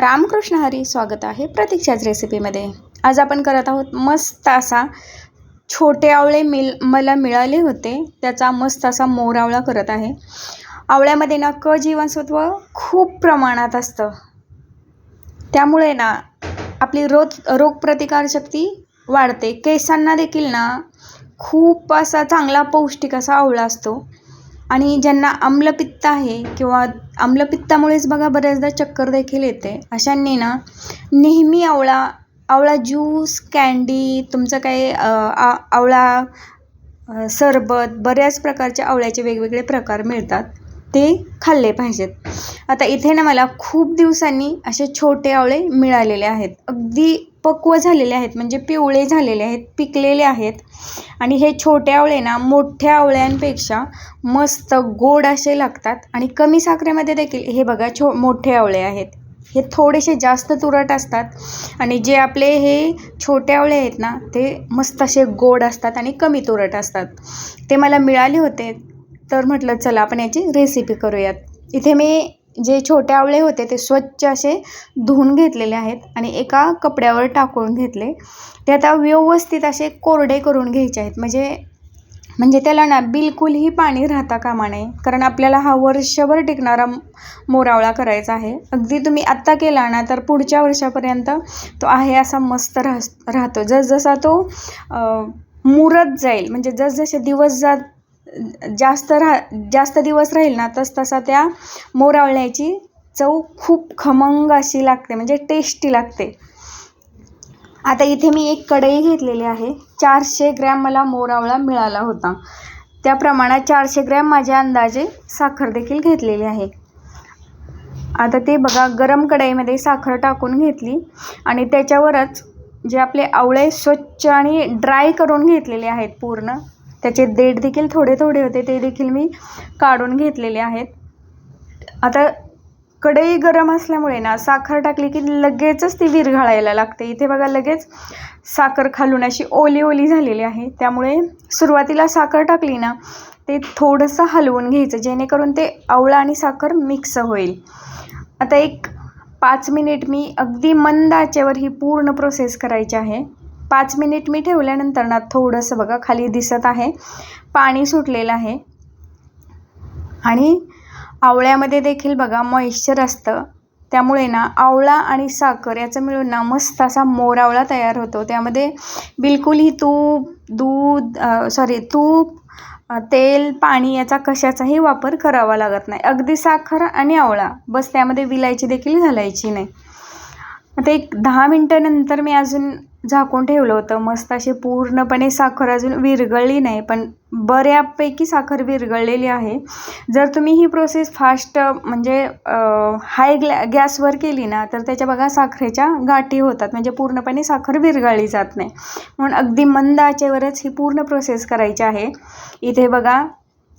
रामकृष्ण हरी स्वागत आहे प्रतीक्षाच रेसिपीमध्ये आज आपण करत आहोत मस्त असा छोटे आवळे मिल मला मिळाले होते त्याचा मस्त असा मोरावळा करत आहे. आवळ्यामध्ये ना क जीवनसत्व खूप प्रमाणात असतं. त्यामुळे ना आपली रोग रोगप्रतिकारशक्ती वाढते. केसांना देखील ना खूप असा चांगला पौष्टिक असा आवळा असतो. आणि ज्यांना आम्लपित्त आहे किंवा आम्लपित्तामुळेच बघा बऱ्याचदा चक्कर देखील येते अशांनी ना नेहमी आवळा आवळा ज्यूस कँडी तुमचं काही आ आवळा सरबत बऱ्याच प्रकारच्या आवळ्याचे वेगवेगळे प्रकार मिळतात. ते खाल्ले पाहिजेत. आता इथे ना मला खूप दिवसांनी असे छोटे आवळे मिळालेले आहेत. अगदी पक्व झालेले आहेत म्हणजे पिवळे झालेले आहेत पिकलेले आहेत. आणि हे छोटे आवळे ना मोठ्या आवळ्यांपेक्षा मस्त गोड असे लागतात. आणि कमी साखरेमध्ये देखील हे बघा छो मोठे आवळे आहेत. हे थोडेसे जास्त तुरट असतात. आणि जे आपले हे छोटे आवळे आहेत ना ते मस्त असे गोड असतात आणि कमी तुरट असतात. ते मला मिळाले होते तर म्हटलं चला आपण याची रेसिपी करूयात. इथे मी जे छोटे आवळे होते ते स्वच्छ असे धुवून घेतलेले आहेत आणि एका कपड्यावर टाकून घेतले. ते आता व्यवस्थित असे कोरडे करून घ्यायचे आहेत. म्हणजे म्हणजे त्याला ना बिलकुलही पाणी राहता कामा नये. कारण आपल्याला हा वर्षभर टिकणारा मोरावळा करायचा आहे. अगदी तुम्ही आत्ता केला ना तर पुढच्या वर्षापर्यंत तो आहे असा मस्त राह राहतो. जसजसा तो मुरत जाईल म्हणजे जसजसे दिवस जात जास्त राह जास्त दिवस राहील ना तस तसा त्या मोरावळ्याची चव खूप खमंग अशी लागते म्हणजे टेस्टी लागते. आता इथे मी एक कढई घेतलेली आहे. चारशे ग्रॅम मला मोरावळा मिळाला होता. त्या प्रमाणात चारशे ग्रॅम माझ्या अंदाजे साखर देखील घेतलेली आहे. आता ते बघा गरम कढईमध्ये साखर टाकून घेतली आणि त्याच्यावरच जे आपले आवळे स्वच्छ आणि ड्राय करून घेतलेले आहेत पूर्ण त्याचे देठ देखील थोडे थोडे होते ते देखील मी काढून घेतलेले आहेत. आता कढई गरम असल्यामुळे ना साखर टाकली की लगेचच ती विरघळायला लागते. इथे बघा लगेच साखर खालून अशी ओली ओली झालेली आहे. त्यामुळे सुरुवातीला साखर टाकली ना ते थोडंसं हलवून घ्यायचं जेणेकरून ते आवळा आणि साखर मिक्स होईल. आता एक पाच मिनिट मी अगदी मंद आचेवर ही पूर्ण प्रोसेस करायची आहे. पाच मिनिट मी ठेवल्यानंतर ना थोडंसं बघा खाली दिसत आहे. पाणी सुटलेलं आहे. आणि आवळ्यामध्ये देखील बघा मॉइश्चर असतं. त्यामुळे ना आवळा आणि साखर याचं मिळून ना मस्त असा मोरावळा तयार होतो. त्यामध्ये बिलकुलही तूप दूध सॉरी तूप तेल पाणी याचा कशाचाही वापर करावा लागत नाही. अगदी साखर आणि आवळा. बस त्यामध्ये विलायची देखील घालायची नाही. आता एक दहा मिनटानंतर मी अजून झाकून ठेवलं होतं. मस्त अशी पूर्णपणे साखर अजून विरघळली नाही पण बऱ्यापैकी साखर विरघळलेली आहे. जर तुम्ही ही प्रोसेस फास्ट म्हणजे हाय ग्लॅ गॅसवर केली ना तर त्याच्या बघा साखरेच्या गाठी होतात. म्हणजे पूर्णपणे साखर विरघळली जात नाही. म्हणून अगदी मंद आचेवरच ही पूर्ण प्रोसेस करायची आहे. इथे बघा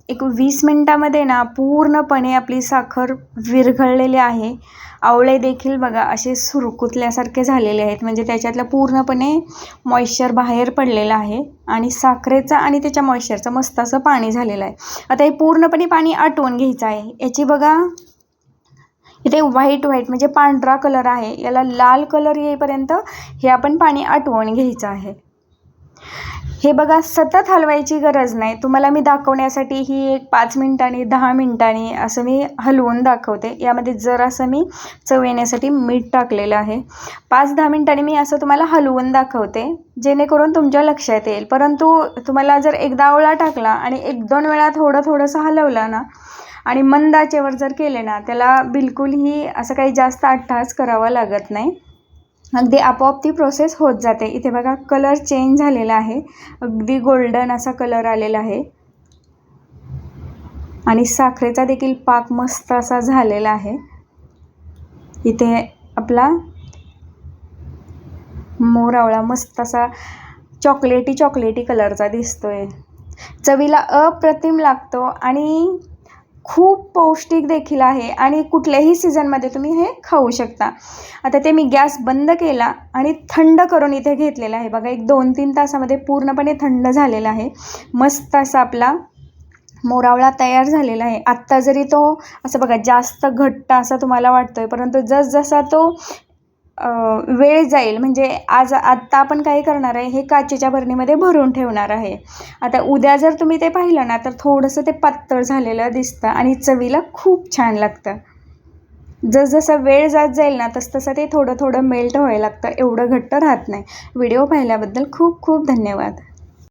एक वीस मिनटामध्ये ना पूर्णपणे आपली साखर विरघळलेली आहे. आवळे देखील बघा असे सुरकुतल्यासारखे झालेले आहेत. म्हणजे त्याच्यातलं पूर्णपणे मॉइश्चर बाहेर पडलेलं आहे आणि साखरेचं आणि त्याच्या मॉइश्चरचं मस्त असं पाणी झालेलं आहे. आता हे पूर्णपणे पाणी आटवून घ्यायचं आहे. याची बघा इथे व्हाईट व्हाईट म्हणजे पांढरा कलर आहे. याला लाल कलर येईपर्यंत हे आपण पाणी आटवून घ्यायचं आहे. हे बघा सतत हलवायची गरज नाही. तुम्हाला मी दाखवण्यासाठी ही एक पाच मिनिटांनी दहा मिनिटांनी असं मी हलवून दाखवते. यामध्ये जरासं मी चव येण्यासाठी मीठ टाकलेलं आहे. पाच दहा मिनिटांनी मी असं तुम्हाला हलवून दाखवते जेणेकरून तुमच्या लक्षात येईल. परंतु तुम्हाला जर एकदा आवळा टाकला आणि एक दोन वेळा थोडं थोडंसं हलवला ना आणि मंदाचेवर जर केले ना त्याला बिलकुलही असं काही जास्त अट्टहास करावा लागत नाही. अगदी आपोआप ती प्रोसेस होत जाते. इथे बघा कलर चेंज झालेला आहे. अगदी गोल्डन असा कलर आलेला आहे. आणि साखरेचा देखील पाक मस्त असा झालेला आहे. इथे आपला मोरावळा मस्त असा चॉकलेटी चॉकलेटी कलरचा दिसतोय. चवीला अप्रतिम लागतो आणि खूप पौष्टिक देखील आहे आणि कुठल्याही सीझनमध्ये तुम्ही हे खाऊ शकता. आता ते मी गॅस बंद केला आणि थंड करून इथे घेतलेला आहे. बघा एक दोन तीन तासामध्ये पूर्णपणे थंड झालेला आहे. मस्त असा आपला मोरावळा तयार झालेला आहे. आत्ता जरी तो असं बघा जास्त घट्ट असा तुम्हाला वाटतो आहे परंतु जसजसा तो वेळ जाईल. म्हणजे आज आत्ता आपण काय करणार आहे हे काचेच्या बरणीमध्ये भरून ठेवणार आहे. आता उद्या जर तुम्ही ते पाहिलं ना तर थोडंसं ते पातळ झालेलं दिसतं आणि चवीला खूप छान लागतं. जसजसं वेळ जात जाईल ना तसतसं ते थोडं थोडं मेल्ट व्हायला लागतं. एवढं घट्ट राहत नाही. व्हिडिओ पाहिल्याबद्दल खूप खूप धन्यवाद.